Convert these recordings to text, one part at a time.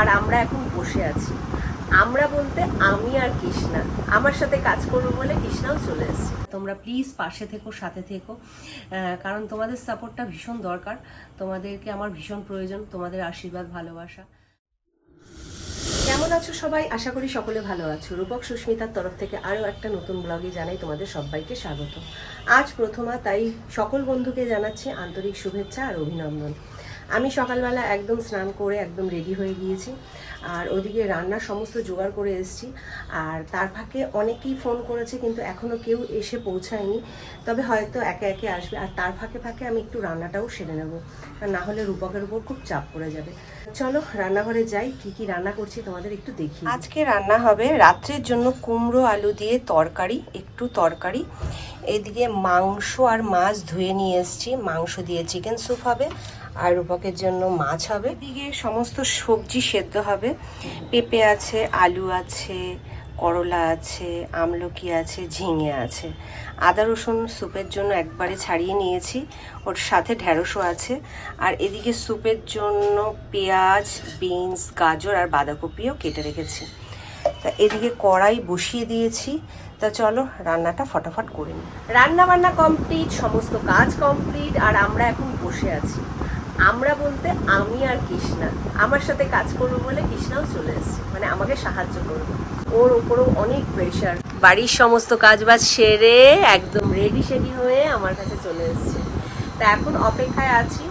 আর আমরা এখন বসে আছি। আমরা বলতে আমি আর কৃষ্ণা। আমার সাথে কাজ করব বলে কৃষ্ণাও চলে এসেছে। তোমরা প্লিজ পাশে থেকো, সাথে থেকো। কারণ তোমাদের সাপোর্টটা ভীষণ দরকার। তোমাদেরকে আমার ভীষণ প্রয়োজন, তোমাদের আশীর্বাদ, ভালোবাসা। কেমন আছো সবাই? আশা করি সকলে ভালো আছো। রূপক সুস্মিতার তরফ থেকে আরও একটা নতুন ব্লগে জানাই তোমাদের সবাইকে স্বাগত। আজ প্রথমা তাই সকল বন্ধুকে জানাচ্ছি আন্তরিক শুভেচ্ছা আর অভিনন্দন। আমি সকালবেলা একদম স্নান করে একদম রেডি হয়ে গিয়েছি। আর ওদিকে রান্নার সমস্ত জোগাড় করে এসেছি। আর তার ফাঁকে অনেকেই ফোন করেছে, কিন্তু এখনও কেউ এসে পৌঁছায়নি। তবে হয়তো একে একে আসবে। আর তার ফাঁকে ফাঁকে আমি একটু রান্নাটাও সেরে নেব। না হলে রূপকের উপর খুব চাপ পড়ে যাবে। চলো, রান্নাঘরে যাই। কি কি রান্না করছি তোমাদের একটু দেখি আজকে রান্না হবে রাত্রের জন্য কুমড়ো আলু দিয়ে তরকারি, একটু তরকারি। এদিকে মাংস আর মাছ ধুয়ে নিয়ে এসেছি। মাংস দিয়ে চিকেন স্যুপ হবে। আর রূপকের জন্য মাছ হবে। এদিকে সমস্ত সবজি সেদ্ধ হবে। পেঁপে আছে, আলু আছে, করলা আছে, আমলকি আছে, ঝিঙে আছে। আদা, রসুন স্যুপের জন্য একবারে ছাড়িয়ে নিয়েছি। ওর সাথে ঢ্যাঁড়সও আছে। আর এদিকে স্যুপের জন্য পেঁয়াজ, বিনস, গাজর আর বাঁধাকপিও কেটে রেখেছি। তা এদিকে কড়াই বসিয়ে দিয়েছি। তা চলো রান্নাটা ফটাফট করে নিই। রান্না বান্না কমপ্লিট, সমস্ত কাজ কমপ্লিট, আর আমরা এখন বসে আছি। আমরা বলতে আমি আর কৃষ্ণা। আমার সাথে কাজ করব বলে কৃষ্ণাও চলে এসছে। মানে আমাকে সাহায্য করবে। ওর ওপরও অনেক প্রেশার বাড়ির সমস্ত কাজ বাজ সেরে একদম রেডি সেডি হয়ে আমার কাছে চলে এসছে। তা এখন অপেক্ষায় আছি।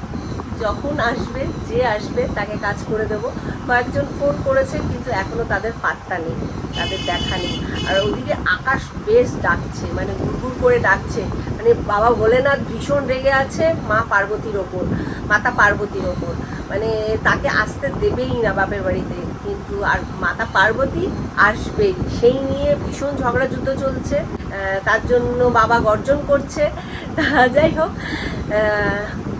যখন আসবে, যে আসবে, তাকে কাজ করে দেব। কয়েকজন ফোন করেছে, কিন্তু এখনও তাদের পাত্তা নেই, তাদের দেখা নেই। আর ওদিকে আকাশ বেশ ডাকছে মানে গুড়গুড় করে ডাকছে। মানে বাবা ভোলেনাথ ভীষণ রেগে আছে মা পার্বতীর ওপর, মাতা পার্বতীর ওপর। মানে তাকে আসতে দেবেই না বাপের বাড়িতে, কিন্তু আর মাতা পার্বতী আসবেই। সেই নিয়ে ভীষণ ঝগড়া যুদ্ধ চলছে তার জন্য বাবা গর্জন করছে। তা যাই হোক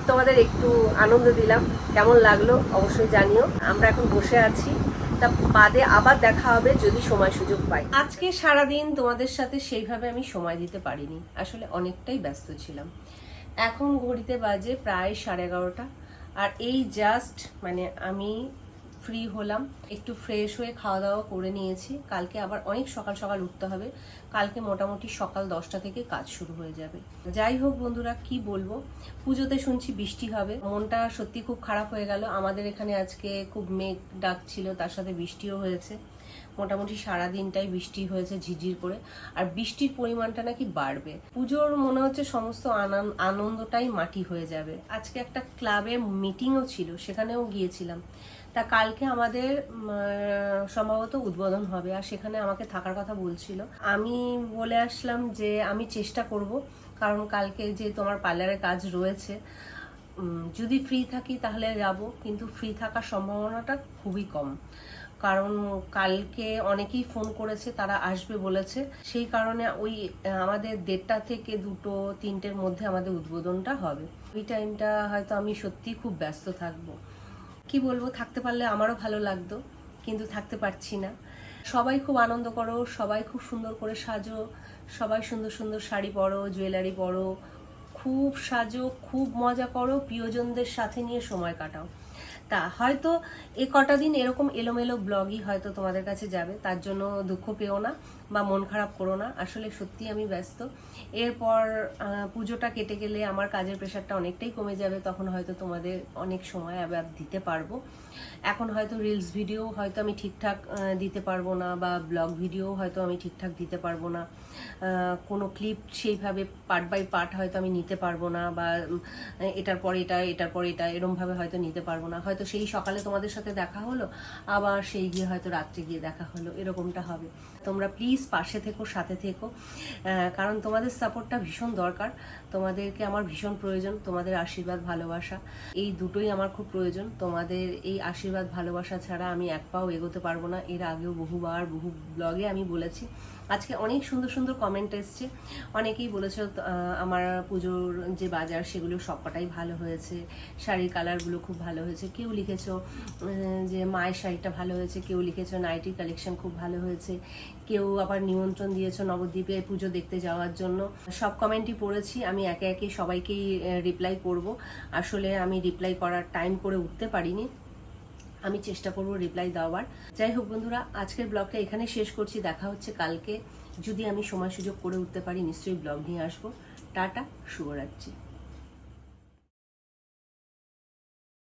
তোমাদের একটু আনন্দ দিলাম। কেমন লাগল অবশ্যই জানিও। আমরা এখন বসে আছি। তা বাদে আবার দেখা হবে যদি সময় সুযোগ পাই। আজকে সারাদিন তোমাদের সাথে সেইভাবে আমি সময় দিতে পারিনি। আসলে অনেকটাই ব্যস্ত ছিলাম। এখন ঘড়িতে বাজে প্রায় সাড়ে এগারোটা। আর এই জাস্ট মানে আমি ফ্রি হলাম। একটু ফ্রেশ হয়ে খাওয়া দাওয়া করে নিয়েছি। কালকে আবার অনেক সকাল সকাল উঠতে হবে। কালকে মোটামুটি সকাল দশটা থেকে কাজ শুরু হয়ে যাবে। যাই হোক বন্ধুরা, কি বলব? পুজোতে শুনছি বৃষ্টি হবে। মনটা সত্যি খুব খারাপ হয়ে গেল। আমাদের এখানে আজকে খুব মেঘ ডাকছিল তার সাথে বৃষ্টিও হয়েছে। মোটামুটি সারা দিনটাই বৃষ্টি হয়েছে ঝিরঝির করে। আর বৃষ্টির পরিমাণটা নাকি বাড়বে। পুজোর মনে হচ্ছে সমস্ত আনন্দ আনন্দটাই মাটি হয়ে যাবে। আজকে একটা ক্লাবে মিটিংও ছিল, সেখানেও গিয়েছিলাম। তা কালকে আমাদের সম্ভবত উদ্বোধন হবে, আর সেখানে আমাকে থাকার কথা বলছিল। আমি বলে আসলাম যে আমি চেষ্টা করব, কারণ কালকে যে তোমার পার্লারে কাজ রয়েছে যদি ফ্রি থাকি তাহলে যাব, কিন্তু ফ্রি থাকার সম্ভাবনাটা খুবই কম। কারণ কালকে অনেকেই ফোন করেছে, তারা আসবে বলেছে। সেই কারণে ওই আমাদের দেড়টা থেকে দুটো, তিনটের মধ্যে আমাদের উদ্বোধনটা হবে। ওই টাইমটা হয়তো আমি সত্যিই খুব ব্যস্ত থাকব। কি বলব, থাকতে পারলে আমারও ভালো লাগতো, কিন্তু থাকতে পারছি না। সবাই খুব আনন্দ করো, সবাই খুব সুন্দর করে সাজো, সবাই সুন্দর সুন্দর শাড়ি পরো, জুয়েলারি পরো, খুব সাজো, খুব মজা করো, প্রিয়জনদের সাথে নিয়ে সময় কাটাও। তা, হয়তো এ কটা দিন এরকম এলোমেলো ব্লগই হয়তো তোমাদের কাছে যাবে, তার জন্য দুঃখ পেও না বা মন খারাপ করো না। আসলে সত্যি আমি ব্যস্ত। এরপর পুজোটা কেটে গেলে আমার কাজের প্রেশারটা অনেকটাই কমে যাবে, তখন হয়তো তোমাদের অনেক সময় আবার দিতে পারব। এখন হয়তো রিলস ভিডিও হয়তো আমি ঠিকঠাক দিতে পারব না বা ব্লগ ভিডিও হয়তো আমি ঠিকঠাক দিতে পারব না। কোনো ক্লিপ সেইভাবে পার্ট বাই পার্ট হয়তো আমি নিতে পারব না বা এটার পর এটা, এটার পর এটা, এরমভাবে হয়তো নিতে পারব না। হয়তো সেই সকালে তোমাদের সাথে দেখা হলো, আবার সেই গিয়ে হয়তো রাত্রে গিয়ে দেখা হলো, এরকমটা হবে। তোমরা প্লিজ পাশে থেকো, সাথে থেকো। কারণ তোমাদের সাপোর্টটা ভীষণ দরকার। তোমাদেরকে আমার ভীষণ প্রয়োজন, তোমাদের আশীর্বাদ, ভালোবাসা। এই দুটোই আমার খুব প্রয়োজন। তোমাদের এই আশীর্বাদ, ভালোবাসা ছাড়া আমি এক পাও এগোতে পারব না। এর আগেও বহুবার, বহু ব্লগে আমি বলেছি। আজকে অনেক সুন্দর সুন্দর কমেন্ট এসছে। অনেকেই বলেছ আমার পুজোর যে বাজার, সেগুলো সবকটাই ভালো হয়েছে। শাড়ির কালারগুলো খুব ভালো হয়েছে। কেউ লিখেছো উম, যে মায়ের শাড়িটা ভালো হয়েছে কেউ লিখেছো নাইটির কালেকশন খুব ভালো হয়েছে কেউ আবার নিমন্ত্রণ দিয়েছ নবদ্বীপে পুজো দেখতে যাওয়ার জন্য। সব কমেন্টই পড়েছি আমি একে একে সবাইকেই রিপ্লাই করব। আসলে আমি রিপ্লাই করার টাইম করে উঠতে পারিনি। আমি চেষ্টা করব রিপ্লাই দেওয়ার। যাই হোক বন্ধুরা আজকের ব্লগটা এখানে শেষ করছি। দেখা হচ্ছে কালকে। যদি আমি সময় সুযোগ করে উঠতে পারি নিশ্চয়ই ব্লগ নিয়ে আসব। টাটা শুভরাত্রি।